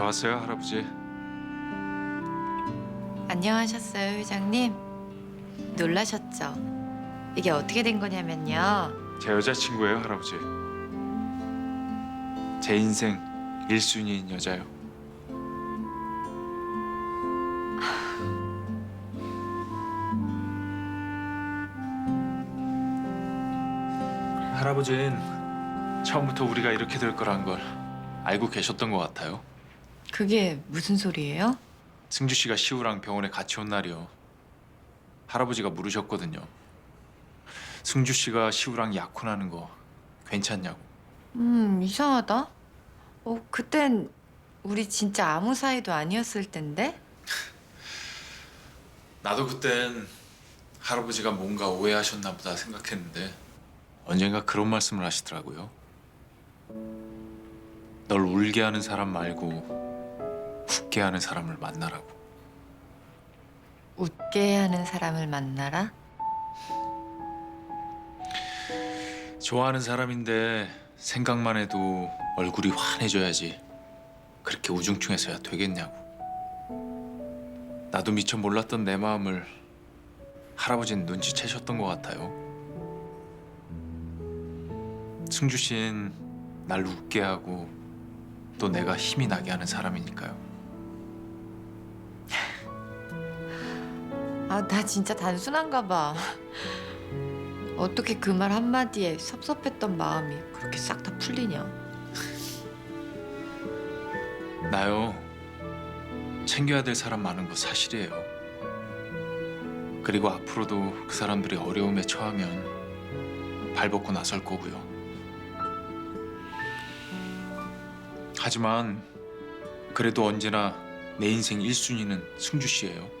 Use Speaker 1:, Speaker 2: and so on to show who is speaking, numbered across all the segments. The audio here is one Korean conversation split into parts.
Speaker 1: 저 왔어요, 할아버지.
Speaker 2: 안녕하셨어요, 회장님. 놀라셨죠? 이게 어떻게 된 거냐면요.
Speaker 1: 제 여자친구예요, 할아버지. 제 인생 1순위인 여자요. 할아버지는 처음부터 우리가 이렇게 될 거란 걸 알고 계셨던 것 같아요.
Speaker 2: 그게 무슨 소리예요?
Speaker 1: 승주 씨가 시우랑 병원에 같이 온 날이요. 할아버지가 물으셨거든요. 승주 씨가 시우랑 약혼하는 거 괜찮냐고.
Speaker 2: 음, 이상하다. 어, 그땐 우리 진짜 아무 사이도 아니었을 텐데?
Speaker 1: 나도 그땐 할아버지가 뭔가 오해하셨나 보다 생각했는데 언젠가 그런 말씀을 하시더라고요. 널 울게 하는 사람 말고 웃게 하는 사람을 만나라고.
Speaker 2: 웃게 하는 사람을 만나라?
Speaker 1: 좋아하는 사람인데 생각만 해도 얼굴이 환해져야지 그렇게 우중충해서야 되겠냐고. 나도 미처 몰랐던 내 마음을 할아버지는 눈치채셨던 것 같아요. 승주 씨는 날 웃게 하고 또 내가 힘이 나게 하는 사람이니까요.
Speaker 2: 아, 나 진짜 단순한가 봐. 어떻게 그 말 한마디에 섭섭했던 마음이 그렇게 싹 다 풀리냐?
Speaker 1: 나요. 챙겨야 될 사람 많은 거 사실이에요. 그리고 앞으로도 그 사람들이 어려움에 처하면 발벗고 나설 거고요. 하지만 그래도 언제나 내 인생 1순위는 승주 씨예요.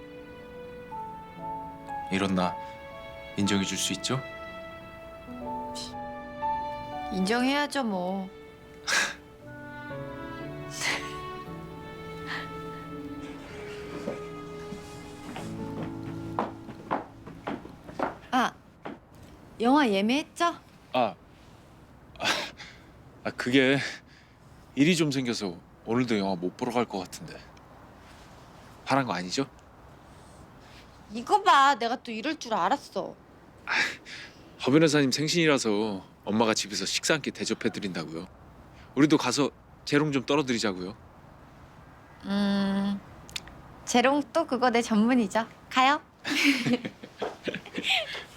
Speaker 1: 이런 나 인정해 줄 수 있죠?
Speaker 2: 인정해야죠, 뭐. 아, 영화 예매했죠?
Speaker 1: 아, 아, 아 그게 일이 좀 생겨서 오늘도 영화 못 보러 갈 것 같은데 화난 거 아니죠?
Speaker 2: 이거 봐, 내가 또 이럴 줄 알았어.
Speaker 1: 허 변호사님 생신이라서 엄마가 집에서 식사 한 끼 대접해 드린다고요. 우리도 가서 재롱 좀 떨어드리자고요.
Speaker 2: 음, 재롱 또 그거 내 전문이죠. 가요.